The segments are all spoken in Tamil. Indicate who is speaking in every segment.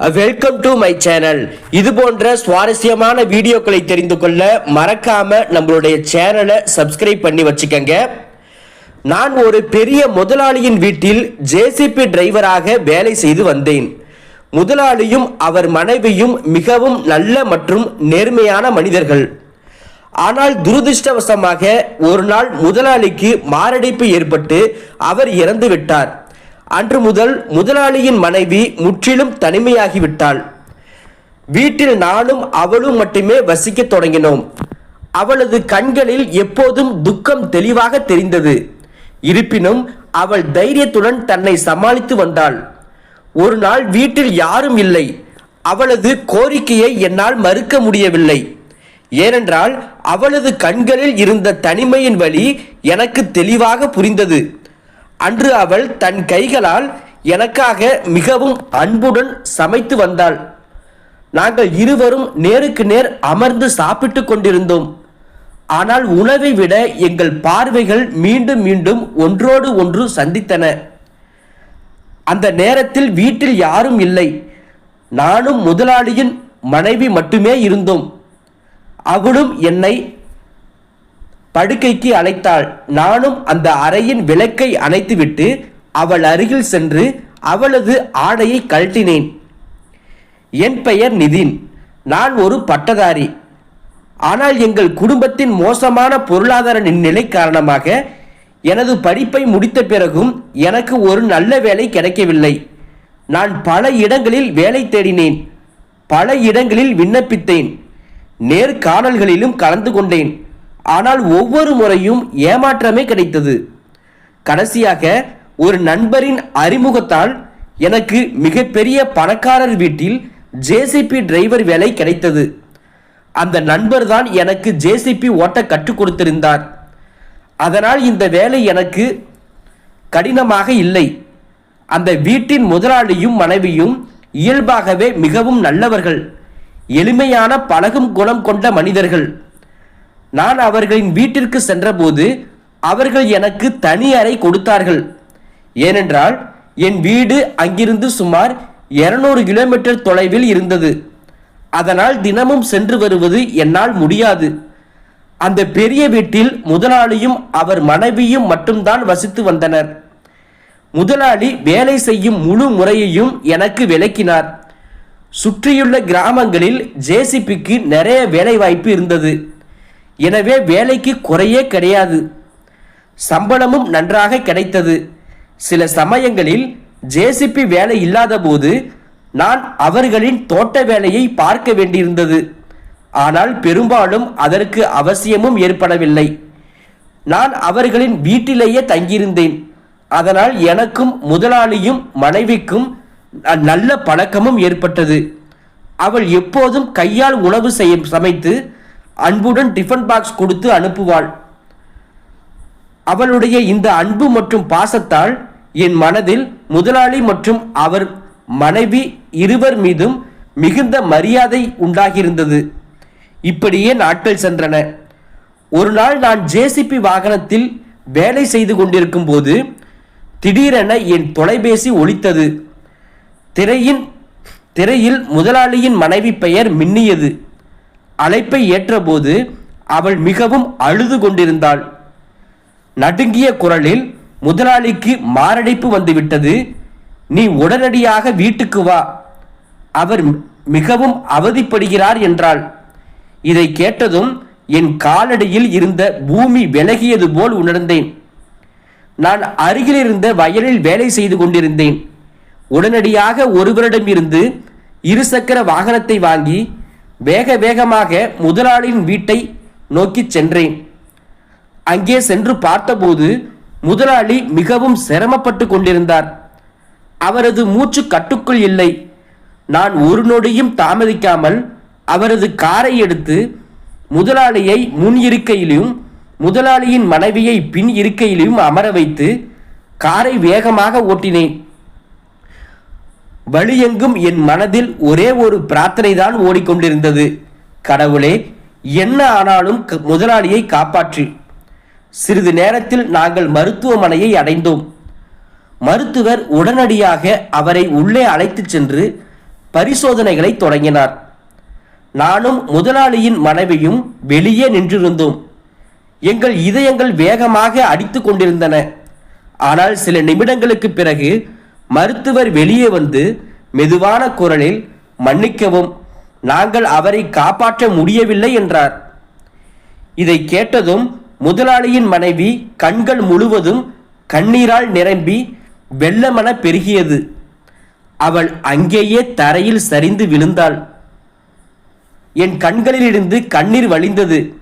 Speaker 1: வெல்கம் டு மை சேனல் இது போன்ற சுவாரஸ்யமான வீடியோக்களை தெரிந்து கொள்ள மறக்காம நம்மளுடைய சேனலை சப்ஸ்கிரைப் பண்ணி வச்சுக்கோங்க. நான் ஒரு பெரிய முதலாளியின் வீட்டில் ஜேசிபி டிரைவராக வேலை செய்து வந்தேன். முதலாளியும் அவர் மனைவியும் மிகவும் நல்ல மற்றும் நேர்மையான மனிதர்கள். ஆனால் துரதிர்ஷ்டவசமாக ஒரு நாள் முதலாளிக்கு மாரடைப்பு ஏற்பட்டு அவர் இறந்து விட்டார் அன்று முதல் முதலாளியின் மனைவி முற்றிலும் தனிமையாகிவிட்டாள். வீட்டில் நானும் அவளும் மட்டுமே வசிக்கத் தொடங்கினோம். அவளது கண்களில் எப்போதும் துக்கம் தெளிவாக தெரிந்தது. இருப்பினும் அவள் தைரியத்துடன் தன்னை சமாளித்து வந்தாள். ஒரு நாள் வீட்டில் யாரும் இல்லை. அவளது கோரிக்கையை என்னால் மறுக்க முடியவில்லை. ஏனென்றால் அவளது கண்களில் இருந்த தனிமையின் வழி எனக்கு தெளிவாக புரிந்தது. அன்று அவள் தன் கைகளால் எனக்காக மிகவும் அன்புடன் சமைத்து வந்தாள். நாங்கள் இருவரும் நேருக்கு நேர் அமர்ந்து சாப்பிட்டு கொண்டிருந்தோம். ஆனால் உணவை விட எங்கள் பார்வைகள் மீண்டும் மீண்டும் ஒன்றோடு ஒன்று சந்தித்தன. அந்த நேரத்தில் வீட்டில் யாரும் இல்லை. நானும் முதலாளியின் மனைவி மட்டுமே இருந்தோம். அவளும் என்னை படுக்கைக்கு அழைத்தாள். நானும் அந்த அறையின் விளக்கை அணைத்துவிட்டு அவள் அருகில் சென்று அவளது ஆடையை கழட்டினேன். என் பெயர் நிதின். நான் ஒரு பட்டதாரி. ஆனால் எங்கள் குடும்பத்தின் மோசமான பொருளாதார நிலை காரணமாக எனது படிப்பை முடித்த பிறகும் எனக்கு ஒரு நல்ல வேலை கிடைக்கவில்லை. நான் பல இடங்களில் வேலை தேடினேன். பல இடங்களில் விண்ணப்பித்தேன். நேர்காணல்களிலும் கலந்து கொண்டேன். ஆனால் ஒவ்வொரு முறையும் ஏமாற்றமே கிடைத்தது. கடைசியாக ஒரு நண்பரின் அறிமுகத்தால் எனக்கு மிகப்பெரிய பணக்காரர் வீட்டில் ஜேசிபி டிரைவர் வேலை கிடைத்தது. அந்த நண்பர் தான் எனக்கு ஜேசிபி ஓட்ட கற்றுக் கொடுத்திருந்தார். அதனால் இந்த வேலை எனக்கு கடினமாக இல்லை. அந்த வீட்டின் முதலாளியும் மனைவியும் இயல்பாகவே மிகவும் நல்லவர்கள். எளிமையான பழகும் குணம் கொண்ட மனிதர்கள். நான் அவர்களின் வீட்டிற்கு சென்றபோது அவர்கள் எனக்கு தனி அறை கொடுத்தார்கள். ஏனென்றால் என் வீடு அங்கிருந்து சுமார் 200 கிலோமீட்டர் தொலைவில் இருந்தது. அதனால் தினமும் சென்று வருவது என்னால் முடியாது. அந்த பெரிய வீட்டில் முதலாளியும் அவர் மனைவியும் மட்டும்தான் வசித்து வந்தனர். முதலாளி வேலை செய்யும் முழு முறையையும் எனக்கு விளக்கினார். சுற்றியுள்ள கிராமங்களில் ஜேசிபிக்கு நிறைய வேலை வாய்ப்பு இருந்தது. எனவே வேலைக்கு குறையே கிடையாது. சம்பளமும் நன்றாக கிடைத்தது. சில சமயங்களில் ஜேசிபி வேலை இல்லாத போது நான் அவர்களின் தோட்ட வேலையை பார்க்க வேண்டியிருந்தது. ஆனால் பெரும்பாலும் அதற்கு அவசியமும் ஏற்படவில்லை. நான் அவர்களின் வீட்டிலேயே தங்கியிருந்தேன். அதனால் எனக்கும் முதலாளியும் மனைவிக்கும் நல்ல பழக்கமும் ஏற்பட்டது. அவள் எப்போதும் கையால் உணவு செய்ய சமைத்து அன்புடன் டிஃபன் பாக்ஸ் கொடுத்து அனுப்புவாள். அவளுடைய இந்த அன்பு மற்றும் பாசத்தால் என் மனதில் முதலாளி மற்றும் அவர் மனைவி இருவர் மீதும் மிகுந்த மரியாதை உண்டாகியிருந்தது. இப்படியே நாட்கள் சென்றன. ஒரு நாள் நான் ஜேசிபி வாகனத்தில் வேலை செய்து கொண்டிருக்கும் போது திடீரென என் தொலைபேசி ஒலித்தது. திரையின் திரையில் முதலாளியின் மனைவி பெயர் மின்னியது. அழைப்பை ஏற்றபோது அவள் மிகவும் அழுது கொண்டிருந்தாள். நடுங்கிய குரலில் முதலாளிக்கு மாரடைப்பு வந்துவிட்டது. நீ உடனடியாக வீட்டுக்கு வா. அவர் மிகவும் அவதிப்படுகிறார் என்றாள். இதை கேட்டதும் என் காலடியில் இருந்த பூமி விலகியது போல் உணர்ந்தேன். நான் அருகிலிருந்த வயலில் வேலை செய்து கொண்டிருந்தேன். உடனடியாக ஒருவரிடமிருந்து இருசக்கர வாகனத்தை வாங்கி வேக வேகமாக முதலாளியின் வீட்டை நோக்கிச் சென்றேன். அங்கே சென்று பார்த்தபோது முதலாளி மிகவும் சிரமப்பட்டு கொண்டிருந்தார். அவரது மூச்சு கட்டுக்குள் இல்லை. நான் ஒரு நொடியும் தாமதிக்காமல் அவரது காரை எடுத்து முதலாளியை முன் இருக்கையிலும் முதலாளியின் மனைவியை பின் இருக்கையிலும் அமர வைத்து காரை வேகமாக ஓட்டினேன். வழியெங்கும் என் மனதில் ஒரே ஒரு பிரார்த்தனை தான் ஓடிக்கொண்டிருந்தது. கடவுளே என்ன ஆனாலும் க- முதலாளியை காப்பாற்று. சிறிது நேரத்தில் நாங்கள் மருத்துவமனையை அடைந்தோம். மருத்துவர் உடனடியாக அவரை உள்ளே அழைத்துச் சென்று பரிசோதனைகளை தொடங்கினார். நானும் முதலாளியின் மனைவியும் வெளியே நின்றிருந்தோம். எங்கள் இதயங்கள் வேகமாக அடித்து கொண்டிருந்தன. ஆனால் சில நிமிடங்களுக்கு பிறகு மருத்துவர் வெளியே வந்து மெதுவான குரலில் மன்னிக்கவும் நாங்கள் அவரை காப்பாற்ற முடியவில்லை என்றார். இதை கேட்டதும் முதலாளியின் மனைவி கண்கள் முழுவதும் கண்ணீரால் நிரம்பி வெள்ளமென பெருகியது. அவள் அங்கேயே தரையில் சரிந்து விழுந்தாள். என் கண்களிலிருந்து கண்ணீர் வழிந்தது.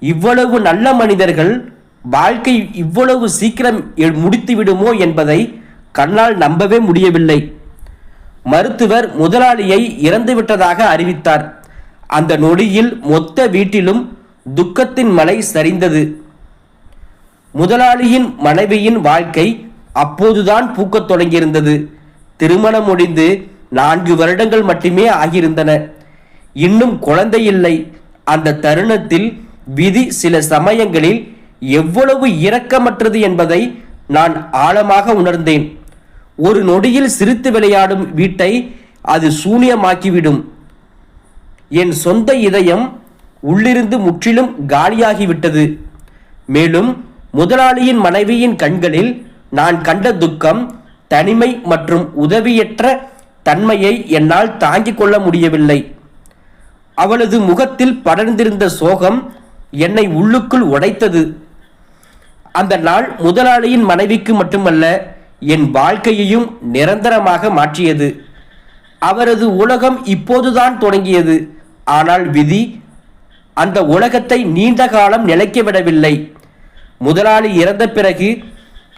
Speaker 1: இவ்வளவு நல்ல மனிதர்கள் வாழ்க்கை இவ்வளவு சீக்கிரம் எ- முடித்து விடுமோ என்பதை கண்ணால் நம்பவே முடியவில்லை. மருத்துவர் முதலாளியை இறந்துவிட்டதாக அறிவித்தார். அந்த நொடியில் மொத்த வீட்டிலும் துக்கத்தின் மலை சரிந்தது. முதலாளியின் மனைவியின் வாழ்க்கை அப்போதுதான் பூக்கத் தொடங்கியிருந்தது. திருமணம் முடிந்து நான்கு வருடங்கள் மட்டுமே ஆகியிருந்தன. இன்னும் குழந்தை இல்லை. அந்த தருணத்தில் விதி சில சமயங்களில் எவ்வளவு இரக்கமற்றது என்பதை நான் ஆழமாக உணர்ந்தேன். ஒரு நொடியில் சிரித்து விளையாடும் வீட்டை அது சூனியமாக்கிவிடும். என் சொந்த இதயம் உள்ளிருந்து முற்றிலும் காலியாகிவிட்டது. மேலும் முதலாளியின் மனைவியின் கண்களில் நான் கண்ட துக்கம் தனிமை மற்றும் உதவியற்ற தன்மையை என்னால் தாங்கிக் கொள்ள முடியவில்லை. அவளது முகத்தில் படர்ந்திருந்த சோகம் என்னை உள்ளுக்குள் உடைத்தது. அந்த நாள் முதலாளியின் மனைவிக்கு மட்டுமல்ல என் வாழ்க்கையையும் நிரந்தரமாக மாற்றியது. அவரது உலகம் இப்போதுதான் தொடங்கியது. ஆனால் விதி அந்த உலகத்தை நீண்ட காலம் நிலைக்க விடவில்லை. முதலாளி இறந்த பிறகு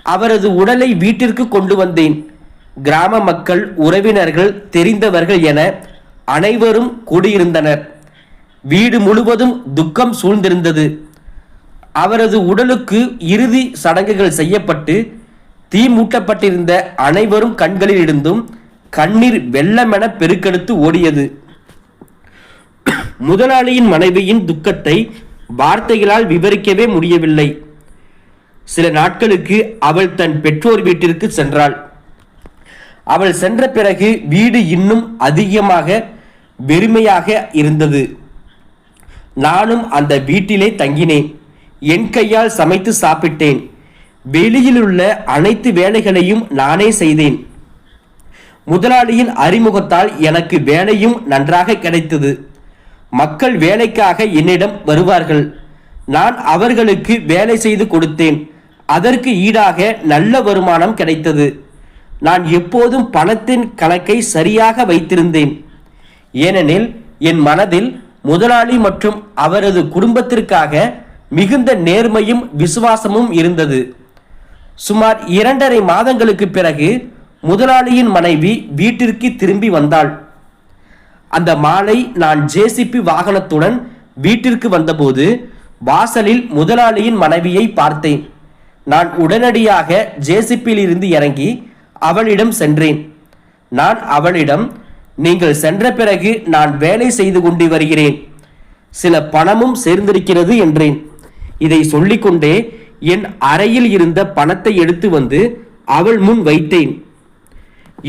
Speaker 1: அவரது உடலை வீட்டிற்கு கொண்டு வந்தேன். கிராம மக்கள் உறவினர்கள் தெரிந்தவர்கள் என அனைவரும் கூடியிருந்தனர். வீடு முழுவதும் துக்கம் சூழ்ந்திருந்தது. அவரது உடலுக்கு இறுதி சடங்குகள் செய்யப்பட்டு தீ மூட்டப்பட்டிருந்த அனைவரும் கண்களில் இருந்தும் கண்ணீர் வெள்ளமென பெருக்கெடுத்து ஓடியது. முதலாளியின் மனைவியின் துக்கத்தை வார்த்தைகளால் விவரிக்கவே முடியவில்லை. சில நாட்களுக்கு அவள் தன் பெற்றோர் வீட்டிற்கு சென்றாள். அவள் சென்ற பிறகு வீடு இன்னும் அதிகமாக வெறுமையாக இருந்தது. நானும் அந்த வீட்டிலே தங்கினேன். என் கையால் சமைத்து சாப்பிட்டேன். வெளியிலுள்ள அனைத்து வேலைகளையும் நானே செய்தேன். முதலாளியின் அறிமுகத்தால் எனக்கு வேலையும் நன்றாக கிடைத்தது. மக்கள் வேலைக்காக என்னிடம் வருவார்கள். நான் அவர்களுக்கு வேலை செய்து கொடுத்தேன். அதற்கு ஈடாக நல்ல வருமானம் கிடைத்தது. நான் எப்போதும் பணத்தின் கணக்கை சரியாக வைத்திருந்தேன். ஏனெனில் என் மனதில் முதலாளி மற்றும் அவரது குடும்பத்திற்காக மிகுந்த நேர்மையும் விசுவாசமும் இருந்தது. சுமார் இரண்டரை மாதங்களுக்கு பிறகு முதலாளியின் மனைவி வீட்டிற்கு திரும்பி வந்தாள். அந்த மாலை நான் ஜேசிபி வாகனத்துடன் வீட்டிற்கு வந்தபோது வாசலில் முதலாளியின் மனைவியை பார்த்தேன். நான் உடனடியாக ஜேசிபியில் இருந்து இறங்கி அவளிடம் சென்றேன். நான் அவளிடம் நீங்கள் சென்ற பிறகு நான் வேலை செய்து கொண்டு வருகிறேன். சில பணமும் சேர்ந்திருக்கிறது என்றேன். இதை சொல்லிக்கொண்டே என் அறையில் இருந்த பணத்தை எடுத்து வந்து அவள் முன் வைத்தேன்.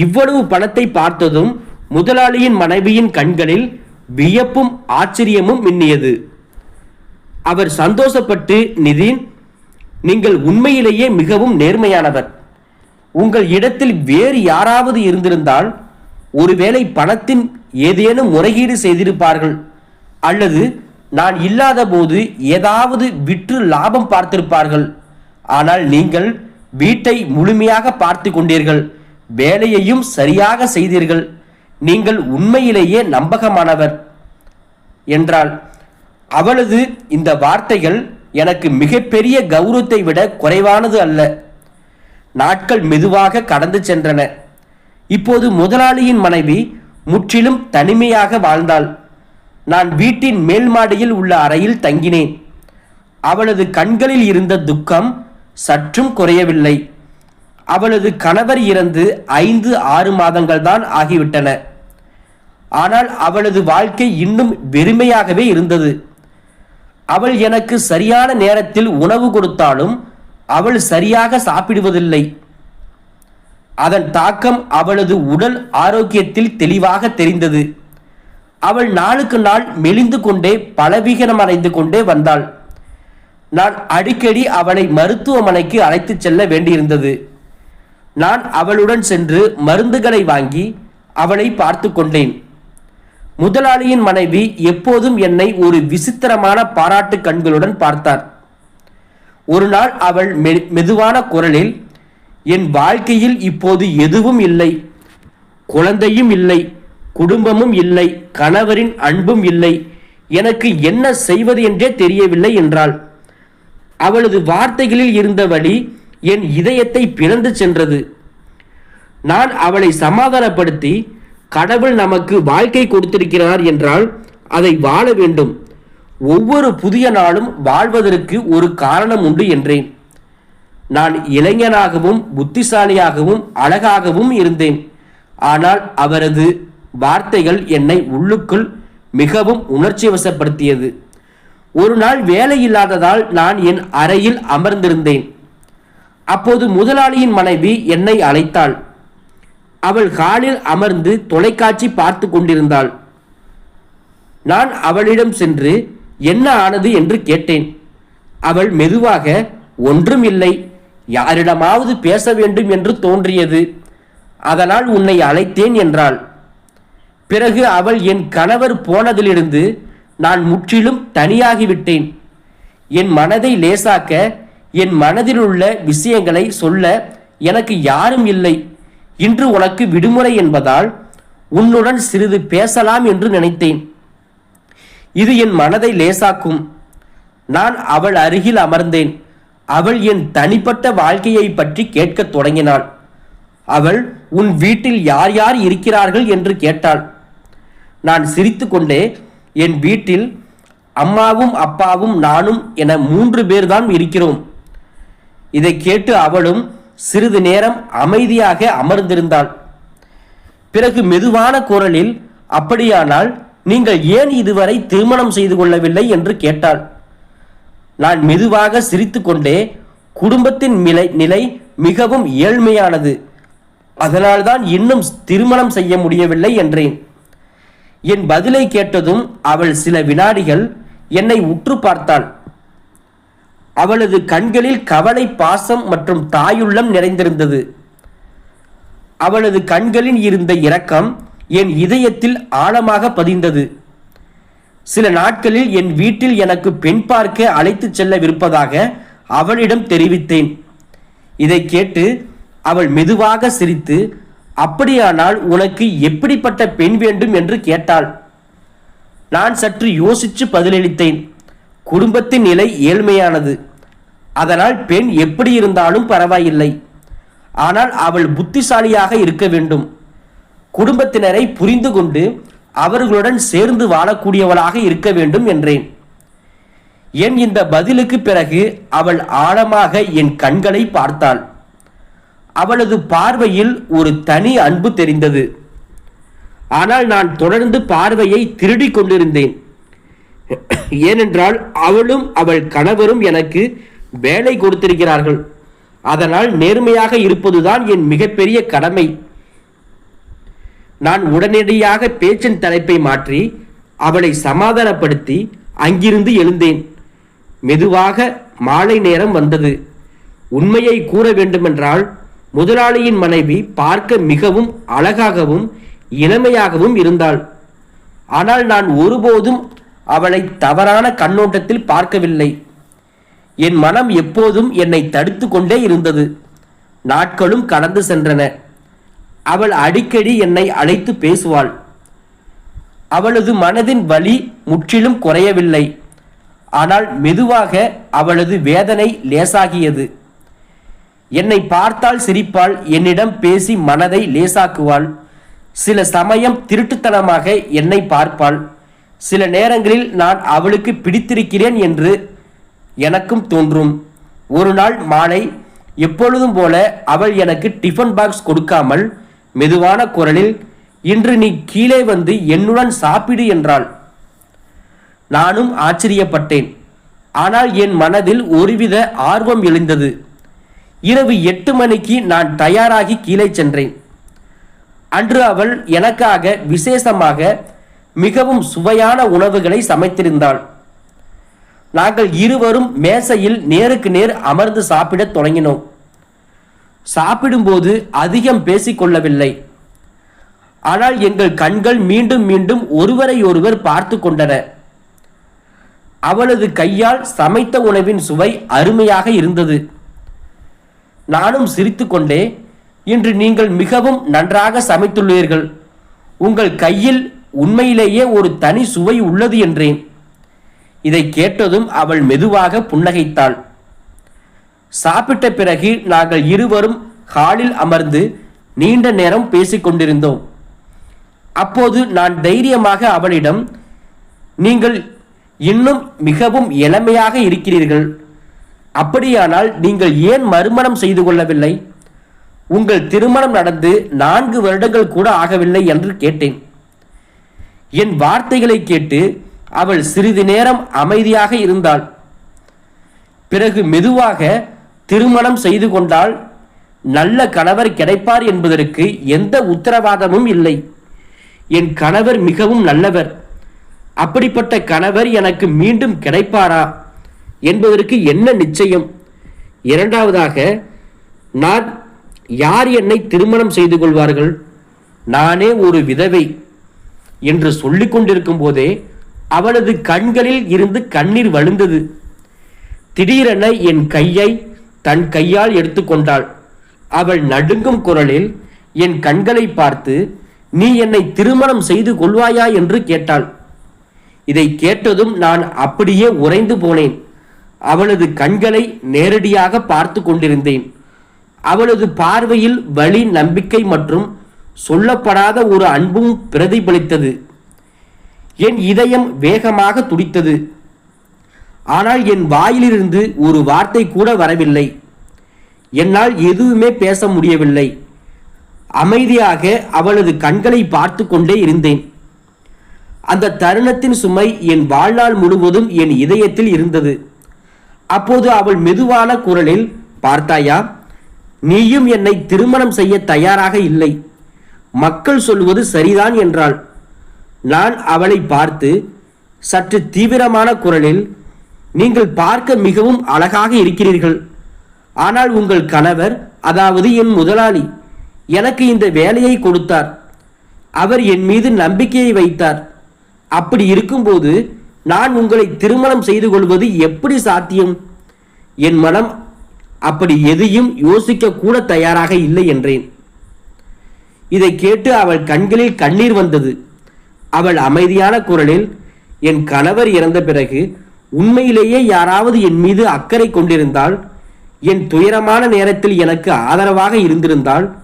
Speaker 1: இவ்வளவு பணத்தை பார்த்ததும் முதலாளியின் மனைவியின் கண்களில் வியப்பும் ஆச்சரியமும் மின்னியது. அவர் சந்தோஷப்பட்டு நிதின் நீங்கள் உண்மையிலேயே மிகவும் நேர்மையானவர். உங்கள் இடத்தில் வேறு யாராவது இருந்திருந்தால் ஒருவேளை பணத்தின் ஏதேனும் முறைகீடு செய்திருப்பார்கள். அல்லது நான் இல்லாத போது ஏதாவது விற்று லாபம் பார்த்திருப்பார்கள். ஆனால் நீங்கள் வீட்டை முழுமையாக பார்த்து கொண்டீர்கள். வேலையையும் சரியாக செய்தீர்கள். நீங்கள் உண்மையிலேயே நம்பகமானவர். என்றாள். அவளது இந்த வார்த்தைகள் எனக்கு மிகப்பெரிய கௌரவத்தை விட குறைவானது அல்ல. நாட்கள் மெதுவாக கடந்து சென்றன. இப்போது முதலாளியின் மனைவி முற்றிலும் தனிமையாக வாழ்ந்தாள். நான் வீட்டின் மேல் மாடியில் உள்ள அறையில் தங்கினேன். அவளது கண்களில் இருந்த துக்கம் சற்றும் குறையவில்லை. அவளது கணவர் இறந்து ஐந்து ஆறு மாதங்கள் தான் ஆகிவிட்டன. ஆனால் அவளது வாழ்க்கை இன்னும் வெறுமையாகவே இருந்தது. அவள் எனக்கு சரியான நேரத்தில் உணவு கொடுத்தாலும் அவள் சரியாக சாப்பிடுவதில்லை. அதன் தாக்கம் அவளது உடல் ஆரோக்கியத்தில் தெளிவாக தெரிந்தது. அவள் நாளுக்கு நாள் மெலிந்து கொண்டே பலவீனமடைந்து கொண்டே வந்தாள். நான் அடிக்கடி அவளை மருத்துவமனைக்கு அழைத்துச் செல்ல வேண்டியிருந்தது. நான் அவளுடன் சென்று மருந்துகளை வாங்கி அவளை பார்த்து கொண்டேன். முதலாளியின் மனைவி எப்போதும் என்னை ஒரு விசித்திரமான பாராட்டு கண்களுடன் பார்த்தார். ஒரு நாள் அவள் மெ- மெதுவான குரலில் என் வாழ்க்கையில் இப்போது எதுவும் இல்லை. குழந்தையும் இல்லை. குடும்பமும் இல்லை கணவரின் அன்பும் இல்லை. எனக்கு என்ன செய்வது என்றே தெரியவில்லை என்றாள். அவளது வார்த்தைகளில் இருந்த வழி என் இதயத்தை பிளந்து சென்றது. நான் அவளை சமாதானப்படுத்தி கடவுள் நமக்கு வாழ்க்கை கொடுத்திருக்கிறார் என்றால் அதை வாழ வேண்டும். ஒவ்வொரு புதிய நாளும் வாழ்வதற்கு ஒரு காரணம் உண்டு என்றேன். நான் இளைஞனாகவும் புத்திசாலியாகவும் அழகாகவும் இருந்தேன். ஆனால் அவரது வார்த்தைகள் என்னை உள்ளுக்குள் மிகவும் உணர்ச்சி வசப்படுத்தியது ஒரு நாள் வேலை இல்லாததால் நான் என் அறையில் அமர்ந்திருந்தேன். அப்போது முதலாளியின் மனைவி என்னை அழைத்தாள். அவள் ஹாலில் அமர்ந்து தொலைக்காட்சி பார்த்து கொண்டிருந்தாள். நான் அவளிடம் சென்று என்ன ஆனது? என்று கேட்டேன். அவள் மெதுவாக ஒன்றும் இல்லை. யாரிடமாவது பேச வேண்டும் என்று தோன்றியது. அதனால் உன்னை அழைத்தேன் என்றாள். பிறகு அவள் என் கணவர் போனதிலிருந்து நான் முற்றிலும் தனியாகிவிட்டேன். என் மனதை லேசாக்க என் மனதில் உள்ள விஷயங்களை சொல்ல எனக்கு யாரும் இல்லை. இன்று உனக்கு விடுமுறை என்பதால் உன்னுடன் சிறிது பேசலாம் என்று நினைத்தேன். இது என் மனதை லேசாக்கும். நான் அவள் அருகில் அமர்ந்தேன். அவள் என் தனிப்பட்ட வாழ்க்கையை பற்றி கேட்கத் தொடங்கினாள். அவள் உன் வீட்டில் யார் யார் இருக்கிறார்கள்? என்று கேட்டாள். நான் சிரித்துக்கொண்டே என் வீட்டில் அம்மாவும் அப்பாவும் நானும் என மூன்று பேர்தான் இருக்கிறோம். இதை கேட்டு அவளும் சிறிது நேரம் அமைதியாக அமர்ந்திருந்தாள். பிறகு மெதுவான குரலில் அப்படியானால் நீங்கள் ஏன் இதுவரை திருமணம் செய்து கொள்ளவில்லை? என்று கேட்டாள். நான் மெதுவாக சிரித்துக்கொண்டே குடும்பத்தின் நிலை நிலை மிகவும் ஏழ்மையானது. அதனால்தான் இன்னும் திருமணம் செய்ய முடியவில்லை என்றேன். என் பதிலை கேட்டதும் அவள் சில வினாடிகள் என்னை உற்று பார்த்தாள். அவளது கண்களில் கவலை பாசம் மற்றும் தாயுள்ளம் நிறைந்திருந்தது. அவளது கண்களில் இருந்த இரக்கம் என் இதயத்தில் ஆழமாக பதிந்தது. சில நாட்களில் என் வீட்டில் எனக்கு பெண் பார்க்க அழைத்துச் செல்லவிருப்பதாக அவளிடம் தெரிவித்தேன். இதை கேட்டு அவள் மெதுவாக சிரித்து அப்படியானால் உனக்கு எப்படிப்பட்ட பெண் வேண்டும் என்று கேட்டாள். நான் சற்று யோசித்து பதிலளித்தேன். குடும்பத்தின் நிலை ஏழ்மையானது. அதனால் பெண் எப்படி இருந்தாலும் பரவாயில்லை. ஆனால் அவள் புத்திசாலியாக இருக்க வேண்டும். குடும்பத்தினரை புரிந்து கொண்டு அவர்களுடன் சேர்ந்து வாழக்கூடியவளாக இருக்க வேண்டும் என்றேன். என் இந்த பதிலுக்கு பிறகு அவள் ஆழமாக என் கண்களை பார்த்தாள். அவளது பார்வையில் ஒரு தனி அன்பு தெரிந்தது. ஆனால் நான் தொடர்ந்து பார்வையை திருடிக் கொண்டிருந்தேன். ஏனென்றால் அவளும் அவள் கணவரும் எனக்கு வேலை கொடுத்திருக்கிறார்கள். அதனால் நேர்மையாக இருப்பதுதான் என் மிகப்பெரிய கடமை. நான் உடனடியாக பேச்சின் தலைப்பை மாற்றி அவளை சமாதானப்படுத்தி அங்கிருந்து எழுந்தேன். மெதுவாக மாலை நேரம் வந்தது. உண்மையை கூற வேண்டுமென்றால் முதலாளியின் மனைவி பார்க்க மிகவும் அழகாகவும் இளமையாகவும் இருந்தாள். ஆனால் நான் ஒருபோதும் அவளை தவறான கண்ணோட்டத்தில் பார்க்கவில்லை. என் மனம் எப்போதும் என்னை தடுத்து கொண்டே இருந்தது. நாட்களும் கடந்து சென்றன. அவள் அடிக்கடி என்னை அழைத்து பேசுவாள். அவளது மனதின் வலி முற்றிலும் குறையவில்லை. ஆனால் மெதுவாக அவளது வேதனை லேசாகியது. என்னை பார்த்தால் சிரிப்பாள் என்னிடம் பேசி மனதை லேசாக்குவாள். சில சமயம் திருட்டுத்தனமாக என்னை பார்ப்பாள். சில நேரங்களில் நான் அவளுக்கு பிடித்திருக்கிறேன் என்று எனக்கும் தோன்றும். ஒரு நாள் மாலை எப்பொழுதும் போல அவள் எனக்கு டிஃபன் பாக்ஸ் கொடுக்காமல் மெதுவான குரலில் இன்று நீ கீழே வந்து என்னுடன் சாப்பிடு என்றாள். நானும் ஆச்சரியப்பட்டேன். ஆனால் என் மனதில் ஒருவித ஆர்வம் எழுந்தது. இரவு எட்டு மணிக்கு நான் தயாராகி கீழே சென்றேன். அன்று அவள் எனக்காக விசேஷமாக மிகவும் சுவையான உணவுகளை சமைத்திருந்தாள். நாங்கள் இருவரும் மேசையில் நேருக்கு நேர் அமர்ந்து சாப்பிடத் தொடங்கினோம். சாப்பிடும்போது அதிகம் பேசிக்கொள்ளவில்லை. ஆனால் எங்கள் கண்கள் மீண்டும் மீண்டும் ஒருவரை ஒருவர் பார்த்து கொண்டன. அவளது கையால் சமைத்த உணவின் சுவை அருமையாக இருந்தது. நானும் சிரித்துக்கொண்டே இன்று நீங்கள் மிகவும் நன்றாக சமைத்துள்ளீர்கள். உங்கள் கையில் உண்மையிலேயே ஒரு தனி சுவை உள்ளது என்றேன். இதை கேட்டதும் அவள் மெதுவாக புன்னகைத்தாள். சாப்பிட்ட பிறகு நாங்கள் இருவரும் ஹாலில் அமர்ந்து நீண்ட நேரம் பேசிக் கொண்டிருந்தோம். அப்போது நான் தைரியமாக அவளிடம் நீங்கள் இன்னும் மிகவும் இளமையாக இருக்கிறீர்கள். அப்படியானால் நீங்கள் ஏன் மறுமணம் செய்து கொள்ளவில்லை? உங்கள் திருமணம் நடந்து நான்கு வருடங்கள் கூட ஆகவில்லை என்று கேட்டேன். என் வார்த்தைகளை கேட்டு அவள் சிறிது நேரம் அமைதியாக இருந்தாள். பிறகு மெதுவாக திருமணம் செய்து கொண்டால் நல்ல கணவர் கிடைப்பார் என்பதற்கு எந்த உத்தரவாதமும் இல்லை. என் கணவர் மிகவும் நல்லவர். அப்படிப்பட்ட கணவர் எனக்கு மீண்டும் கிடைப்பாரா? என்பதற்கு என்ன நிச்சயம்? இரண்டாவதாக நான் யார் என்னை திருமணம் செய்து கொள்வார்கள்? நானே ஒரு விதவை என்று சொல்லிக் கொண்டிருக்கும் போதே அவளது கண்களில் இருந்து கண்ணீர் வழிந்தது. திடீரென என் கையை தன் கையால் எடுத்துக்கொண்டாள் அவள் நடுங்கும் குரலில் என் கண்களை பார்த்து நீ என்னை திருமணம் செய்து கொள்வாயா? என்று கேட்டாள். இதை கேட்டதும் நான் அப்படியே உறைந்து போனேன். அவளது கண்களை நேரடியாக பார்த்து கொண்டிருந்தேன். அவளது பார்வையில் வழி நம்பிக்கை மற்றும் சொல்லப்படாத ஒரு அன்பும் பிரதிபலித்தது. என் இதயம் வேகமாக துடித்தது. ஆனால் என் வாயிலிருந்து ஒரு வார்த்தை கூட வரவில்லை. என்னால் எதுவுமே பேச முடியவில்லை. அமைதியாக அவளது கண்களை பார்த்து கொண்டே இருந்தேன். அந்த தருணத்தின் சுமை என் வாழ்நாள் முழுவதும் என் இதயத்தில் இருந்தது. அப்போது அவள் மெதுவான குரலில் பார்த்தாயா நீயும் என்னை திருமணம் செய்ய தயாராக இல்லை. மக்கள் சொல்வது சரிதான் என்றாள். நான் அவளை பார்த்து சற்று தீவிரமான குரலில் நீங்கள் பார்க்க மிகவும் அழகாக இருக்கிறீர்கள். ஆனால் உங்கள் கணவர் அதாவது என் முதலாளி எனக்கு இந்த வேலையை கொடுத்தார். அவர் என் மீது நம்பிக்கையை வைத்தார். அப்படி இருக்கும்போது நான் உங்களை திருமணம் செய்து கொள்வது எப்படி சாத்தியம்? என் மனம் அப்படி எதையும் யோசிக்க கூட தயாராக இல்லை என்றேன். இதை கேட்டு அவள் கண்களில் கண்ணீர் வந்தது. அவள் அமைதியான குரலில் என் கணவர் இறந்த பிறகு உண்மையிலேயே யாராவது என் மீது அக்கறை கொண்டிருந்தால் என் துயரமான நேரத்தில் எனக்கு ஆதரவாக இருந்திருந்தால்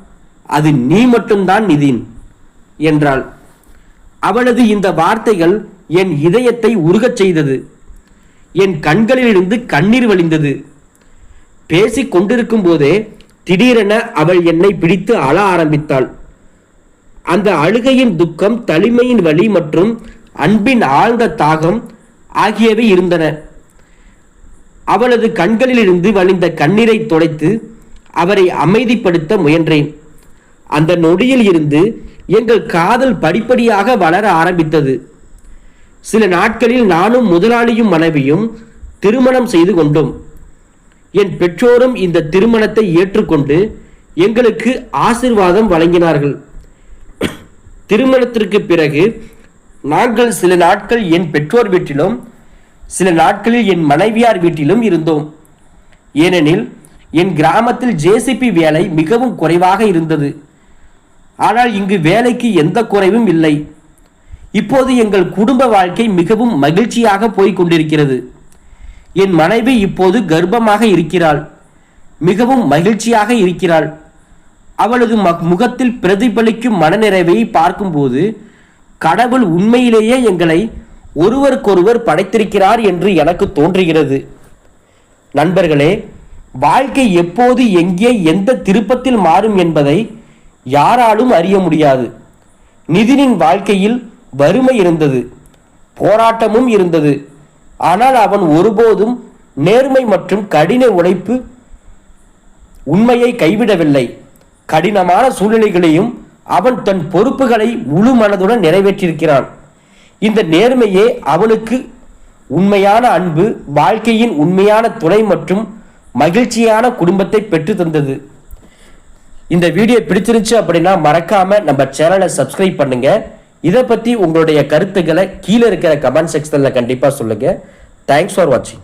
Speaker 1: அது நீ மட்டும்தான் நிதின் என்றாள். அவளது இந்த வார்த்தைகள் என் இதயத்தை உருகச் செய்தது. என் கண்களிலிருந்து கண்ணீர் வழிந்தது. பேசிக் கொண்டிருக்கும் போதே திடீரென அவள் என்னை பிடித்து அழ ஆரம்பித்தாள். அந்த அழுகையின் துக்கம் தலிமையின் வலி மற்றும் அன்பின் ஆழ்ந்த தாகம் ஆகியவை இருந்தன. அவளது கண்களிலிருந்து வழிந்த கண்ணீரை துடைத்து அவரை அமைதிப்படுத்த முயன்றேன். அந்த நொடியில் இருந்து எங்கள் காதல் படிப்படியாக வளர ஆரம்பித்தது. சில நாட்களில் நானும் முதலாளியும் மனைவியும் திருமணம் செய்து கொண்டோம். என் பெற்றோரும் இந்த திருமணத்தை ஏற்றுக்கொண்டு எங்களுக்கு ஆசிர்வாதம் வழங்கினார்கள். திருமணத்திற்கு பிறகு நாங்கள் சில நாட்கள் என் பெற்றோர் வீட்டிலும் சில நாட்களில் என் மனைவியார் வீட்டிலும் இருந்தோம். ஏனெனில் என் கிராமத்தில் ஜேசிபி வேலை மிகவும் குறைவாக இருந்தது. ஆனால் இங்கு வேலைக்கு எந்த குறைவும் இல்லை. இப்போது எங்கள் குடும்ப வாழ்க்கை மிகவும் மகிழ்ச்சியாக போய்க் கொண்டிருக்கிறது என் மனைவி இப்போது கர்ப்பமாக இருக்கிறாள். மிகவும் மகிழ்ச்சியாக இருக்கிறாள். அவளது முகத்தில் பிரதிபலிக்கும் மனநிறைவை பார்க்கும்போது கடவுள் உண்மையிலேயே எங்களை ஒருவருக்கொருவர் படைத்திருக்கிறார் என்று எனக்கு தோன்றுகிறது. நண்பர்களே வாழ்க்கை எப்போது எங்கே எந்த திருப்பத்தில் மாறும் என்பதை யாராலும் அறிய முடியாது. நிதினின் வாழ்க்கையில் வறுமை இருந்தது போராட்டமும் இருந்தது. ஆனால் அவன் ஒருபோதும் நேர்மை மற்றும் கடின உழைப்பு உண்மையை கைவிடவில்லை. கடினமான சூழ்நிலைகளையும் அவன் தன் பொறுப்புகளை முழு மனதுடன் நிறைவேற்றியிருக்கிறான். இந்த நேர்மையே அவனுக்கு உண்மையான அன்பு வாழ்க்கையின் உண்மையான துணை மற்றும் மகிழ்ச்சியான குடும்பத்தை பெற்று தந்தது. இந்த வீடியோ பிடிச்சிருந்துச்சு அப்படின்னா மறக்காம நம்ம சேனலை சப்ஸ்கிரைப் பண்ணுங்கள் இதை பற்றி உங்களுடைய கருத்துக்களை கீழே இருக்கிற கமெண்ட் செக்ஷனில் கண்டிப்பாக சொல்லுங்கள் தேங்க்ஸ் ஃபார் வாட்சிங்